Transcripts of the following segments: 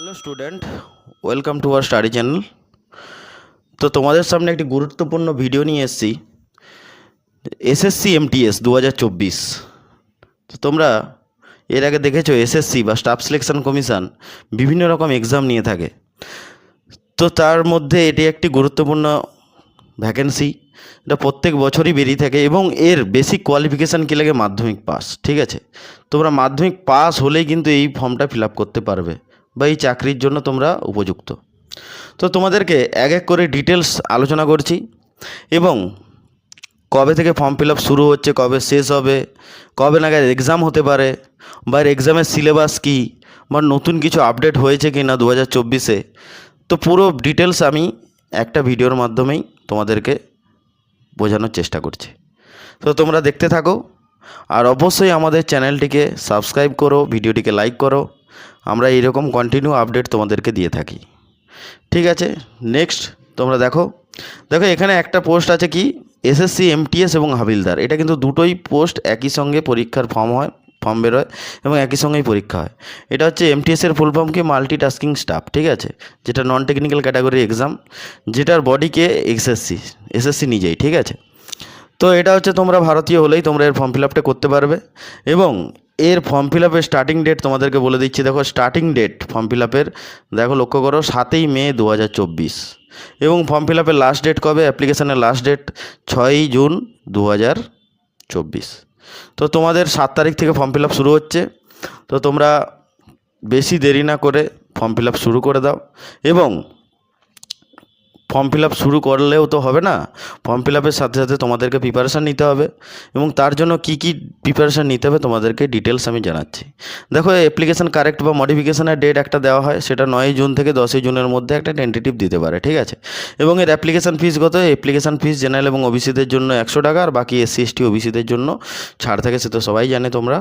Hello student welcome to our study channel তো তোমাদের সামনে একটি গুরুত্বপূর্ণ ভিডিও নিয়ে এসেছি। এসএসসি এমটিএস দু হাজার চব্বিশ। তো তোমরা এর আগে দেখেছ এসএসসি বা স্টাফ সিলেকশন কমিশন বিভিন্ন রকম এক্সাম নিয়ে থাকে। তো তার মধ্যে এটি একটি গুরুত্বপূর্ণ ভ্যাকেন্সি এটা প্রত্যেক বছরই বেরিয়ে থাকে এবং এর বেসিক কোয়ালিফিকেশান কী লাগে? মাধ্যমিক পাস ঠিক আছে? তোমরা মাধ্যমিক পাস হলেই কিন্তু এই ফর্মটা ফিল আপ করতে পারবে। বা এই চাকরির জন্য তোমরা উপযুক্ত। তো তোমাদেরকে এক এক করে ডিটেলস আলোচনা করছি এবং কবে থেকে ফর্ম ফিল আপ শুরু হচ্ছে, কবে শেষ হবে, কবে নাগাদ এক্সাম হতে পারে বা এর এক্সামের সিলেবাস কী বা নতুন কিছু আপডেট হয়েছে কি না দু হাজার চব্বিশে, তো পুরো ডিটেলস আমি একটা ভিডিওর মাধ্যমেই তোমাদেরকে বোঝানোর চেষ্টা করছি। তো তোমরা দেখতে থাকো আর অবশ্যই আমাদের চ্যানেলটিকে সাবস্ক্রাইব করো ভিডিওটিকে লাইক করো। আমরা এইরকম কন্টিনিউ আপডেট তোমাদেরকে দিয়ে থাকি। ঠিক আছে? নেক্সট তোমরা দেখো। দেখো, এখানে একটা পোস্ট আছে কি? এসএসসি এমটিএস এবং হাবিলদার। এটা কিন্তু দুটোই পোস্ট একই সঙ্গে পরীক্ষার ফর্ম হয় ফর্ম বেরোয় এবং একই সঙ্গেই পরীক্ষা হয়। এটা হচ্ছে এমটিএসের ফুল ফর্ম কি? মাল্টিটাস্কিং স্টাফ ঠিক আছে? যেটা নন টেকনিক্যাল ক্যাটাগরি এক্সাম যেটার বডিকে এসএসসি এসএসসি নিজেই, ঠিক আছে? তো এটা হচ্ছে তোমরা ভারতীয় হলেই তোমরা এর ফর্ম ফিল আপটা করতে পারবে। এবং এর ফর্ম ফিল আপের স্টার্টিং ডেট তোমাদেরকে বলে দিচ্ছি। দেখো স্টার্টিং ডেট ফর্ম ফিল আপের দেখো, লক্ষ্য করো, সাতই মে দু হাজার চব্বিশ। এবং ফর্ম ফিল আপের লাস্ট ডেট কবে? অ্যাপ্লিকেশানের লাস্ট ডেট ছয়ই জুন দু হাজার চব্বিশ। তো তোমাদের সাত তারিখ থেকে ফর্ম ফিল আপ শুরু হচ্ছে। তো তোমরা বেশি দেরি না করে ফর্ম ফিল আপ শুরু করে দাও। এবং ফর্ম ফিল আপ শুরু করলেও তো হবে না। ফর্ম ফিল আপের সাথে সাথে তোমাদেরকে প্রিপারেশান নিতে হবে এবং তার জন্য কি কি প্রিপারেশান নিতে হবে তোমাদেরকে ডিটেলস আমি জানাচ্ছি। দেখো অ্যাপ্লিকেশান কারেক্ট বা মডিফিকেশানের ডেট একটা দেওয়া হয়, সেটা নয়ই জুন থেকে দশই জুনের মধ্যে একটা টেন্টেটিভ দিতে পারে, ঠিক আছে? এবং এর অ্যাপ্লিকেশান ফিস কত? অ্যাপ্লিকেশান ফিস জেনারেল এবং ওবিসিদের জন্য একশো টাকা, আর বাকি এসসি এসটি ওবিসিদের জন্য ছাড় থাকে, সে তো সবাই জানে তোমরা।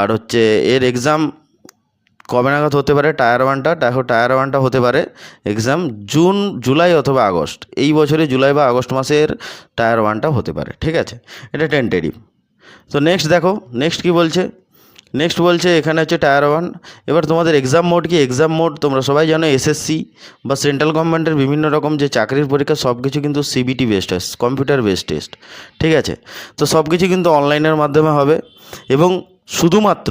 আর হচ্ছে এর এক্সাম কবে নাগাদ হতে পারে টায়ার ওয়ানটা? দেখো, টায়ার ওয়ানটা হতে পারে এক্সাম জুন, জুলাই অথবা আগস্ট। এই বছরে জুলাই বা আগস্ট মাসের টায়ার ওয়ানটা হতে পারে, ঠিক আছে? এটা টেন্টেটিভ তো নেক্সট দেখো নেক্সট কি বলছে? নেক্সট বলছে, এখানে হচ্ছে টায়ার ওয়ান। এবার তোমাদের এক্সাম মোড কি? এক্সাম মোড তোমরা সবাই জানো এসএসসি বা সেন্ট্রাল গভর্নমেন্টের বিভিন্ন রকম যে চাকরির পরীক্ষা সব কিছু কিন্তু সিবিটি বেসড হয় কম্পিউটার বেসড টেস্ট ঠিক আছে? তো সব কিছু কিন্তু অনলাইনের মাধ্যমে হবে এবং শুধুমাত্র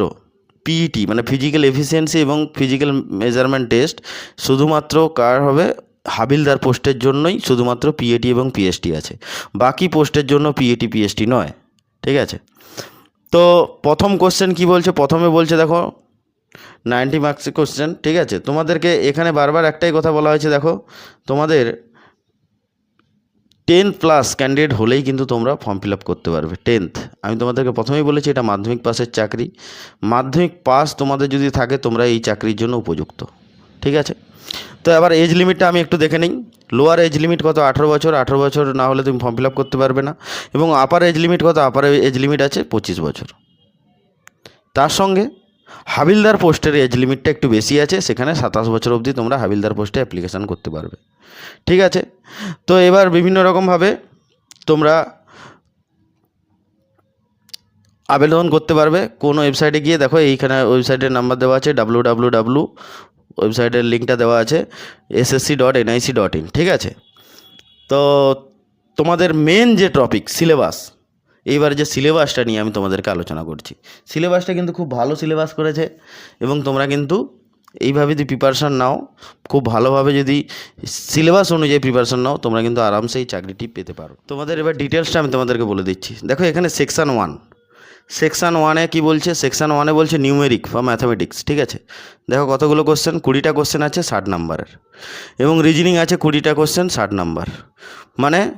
পিইটি মানে ফিজিক্যাল এফিসিয়েন্সি এবং ফিজিক্যাল মেজারমেন্ট টেস্ট শুধুমাত্র কার হবে? হাবিলদার পোস্টের জন্যই শুধুমাত্র পিএটি এবং পিএসটি আছে। বাকি পোস্টের জন্য পিএটি পিএসটি নয়। ঠিক আছে? তো প্রথম কোশ্চেন কি বলছে? প্রথমে বলছে দেখো নাইনটি মার্কসের কোশ্চেন ঠিক আছে? তোমাদেরকে এখানে বারবার একটাই কথা বলা হয়েছে, দেখো। তোমাদের টেন্থ প্লাস ক্যান্ডিডেট হলেই কিন্তু তোমরা ফর্ম ফিল আপ করতে পারবে, টেন্থ। আমি তোমাদেরকে প্রথমেই বলেছি এটা মাধ্যমিক পাসের চাকরি। মাধ্যমিক পাস তোমাদের যদি থাকে তোমরা এই চাকরির জন্য উপযুক্ত, ঠিক আছে? তো এবার এজ লিমিটটা আমি একটু দেখে নিই। লোয়ার এজ লিমিট কত? আঠেরো বছর। আঠেরো বছর না হলে তুমি ফর্ম ফিল আপ করতে পারবে না। এবং আপার এজ লিমিট কত? আপার এজ লিমিট আছে পঁচিশ বছর। তার সঙ্গে হাবিলদার পোস্টের এজ লিমিটটা একটু বেশি আছে, সেখানে সাতাশ বছর অবধি তোমরা হাবিলদার পোস্টে অ্যাপ্লিকেশান করতে পারবে, ঠিক আছে? তো এবার বিভিন্ন রকমভাবে তোমরা আবেদন করতে পারবে। কোন ওয়েবসাইটে গিয়ে দেখো, এইখানে ওয়েবসাইটের নাম্বার দেওয়া আছে ডাব্লু ডাব্লু ডাব্লু ওয়েবসাইটের লিঙ্কটা দেওয়া আছে SSC dot NIC dot in ঠিক আছে? তো তোমাদের মেন যে টপিক সিলেবাস এইবার যে সিলেবাসটা নিয়ে আমি তোমাদেরকে আলোচনা করছি। সিলেবাসটা কিন্তু খুব ভালো সিলেবাস করেছে এবং তোমরা কিন্তু এইভাবে যদি প্রিপারেশান নাও, খুব ভালোভাবে যদি সিলেবাস অনুযায়ী প্রিপারেশান নাও, তোমরা কিন্তু আরামসে এই চাকরিটি পেতে পারো। তোমাদের এবার ডিটেলসটা আমি তোমাদেরকে বলে দিচ্ছি। দেখো, এখানে সেকশান ওয়ান সেকশান ওয়ানে কি বলছে? সেকশান ওয়ানে বলছে নিউমেরিক বা ম্যাথামেটিক্স ঠিক আছে? দেখো, কতগুলো কোশ্চেন কুড়িটা কোশ্চেন আছে, ষাট নাম্বারের। এবং রিজনিং আছে, কুড়িটা কোশ্চেন ষাট নাম্বার। মানে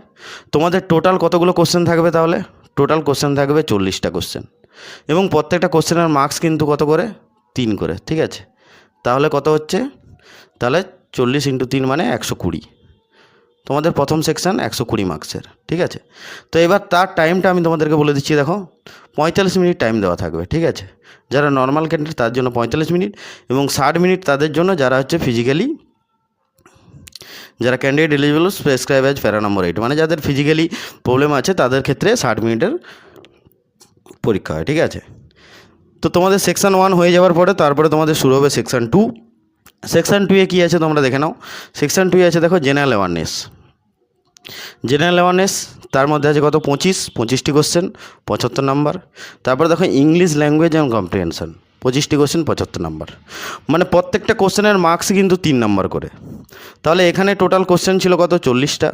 তোমাদের টোটাল কতগুলো কোশ্চেন থাকবে তাহলে? টোটাল কোশ্চেন থাকবে চল্লিশটা কোশ্চেন এবং প্রত্যেকটা কোশ্চেনের মার্কস কিন্তু কত করে? তিন করে, ঠিক আছে? তাহলে কত হচ্ছে? তাহলে চল্লিশ ইন্টু তিন মানে একশো কুড়ি। তোমাদের প্রথম সেকশান একশো কুড়ি মার্কসের ঠিক আছে? তো এবার তার টাইমটা আমি তোমাদেরকে বলে দিচ্ছি, দেখো। পঁয়তাল্লিশ মিনিট টাইম দেওয়া থাকবে, ঠিক আছে? যারা নর্মাল ক্যান্ডিডেট তার জন্য পঁয়তাল্লিশ মিনিট এবং ষাট মিনিট তাদের জন্য যারা হচ্ছে ফিজিক্যালি যারা ক্যান্ডিডেট এলিজিবল প্রেসক্রাইব অ্যাজ প্যারা নম্বর এইট মানে যাদের ফিজিক্যালি প্রবলেম আছে, তাদের ক্ষেত্রে ষাট মিনিটের পরীক্ষা হয়, ঠিক আছে? তো তোমাদের সেকশান ওয়ান হয়ে যাওয়ার পরে তারপরে তোমাদের শুরু হবে সেকশান টু সেকশন টুয়ে কী আছে তোমরা দেখে নাও। সেকশন টুয়ে আছে দেখো জেনারেল অ্যাওয়ারনেস জেনারেল অ্যাওয়ারনেস তার মধ্যে আছে কত? পঁচিশ। পঁচিশটি কোশ্চেন পঁচাত্তর নাম্বার তারপরে দেখো ইংলিশ ল্যাঙ্গুয়েজ অ্যান্ড কম্প্রিহেনশন পঁচিশটি কোশ্চেন পঁচাত্তর নাম্বার মানে প্রত্যেকটা কোশ্চেনের মার্কস কিন্তু তিন নাম্বার করে। তাহলে এখানে টোটাল কোশ্চেন ছিল কত? চল্লিশটা।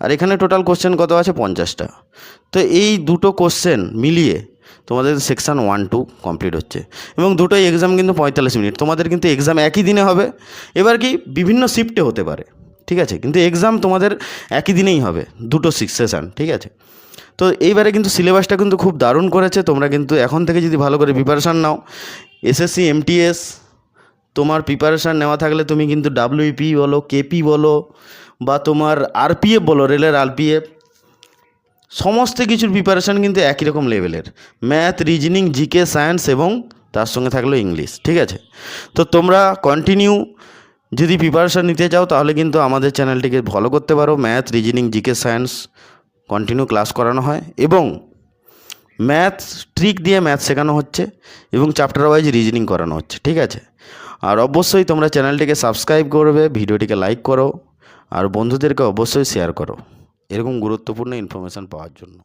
আর এখানে টোটাল কোশ্চেন কত আছে? পঞ্চাশটা। তো এই দুটো কোশ্চেন মিলিয়ে তোমাদের সেকশান ওয়ান টু কমপ্লিট হচ্ছে। এবং দুটোই এক্সাম কিন্তু পঁয়তাল্লিশ মিনিট তোমাদের কিন্তু এক্সাম একই দিনে হবে। এবার কি বিভিন্ন শিফটে হতে পারে। ঠিক আছে? কিন্তু এক্সাম তোমাদের একই দিনেই হবে। দুটো সিক্স সেশন ঠিক আছে? তো এইবারে কিন্তু সিলেবাসটা কিন্তু খুব দারুণ করেছে। তোমরা কিন্তু এখন থেকে যদি ভালো করে প্রিপারেশান নাও এসএসসি এমটিএস তোমার প্রিপারেশান নেওয়া থাকলে তুমি কিন্তু ডাব্লিউপি বলো কেপি বলো, বা তোমার আরপিএফ বলো, রেলের আরপিএফ সমস্ত কিছুর প্রিপারেশান কিন্তু একই রকম লেভেলের ম্যাথ রিজনিং জিকে সায়েন্স এবং তার সঙ্গে থাকল ইংলিশ ঠিক আছে? তো তোমরা কন্টিনিউ যদি প্রিপারেশান নিতে চাও তাহলে কিন্তু আমাদের চ্যানেলটিকে ফলো করতে পারো। Math reasoning GK science continue class করানো হয় এবং ম্যাথ ট্রিক দিয়ে ম্যাথ শেখানো হচ্ছে এবং চ্যাপ্টার ওয়াইজ রিজনিং করানো হচ্ছে, ঠিক আছে? আর অবশ্যই তোমরা চ্যানেলটিকে সাবস্ক্রাইব করবে ভিডিওটিকে লাইক করো, আর বন্ধুদেরকে অবশ্যই শেয়ার করো। এরকম গুরুত্বপূর্ণ ইনফরমেশান পাওয়ার জন্য।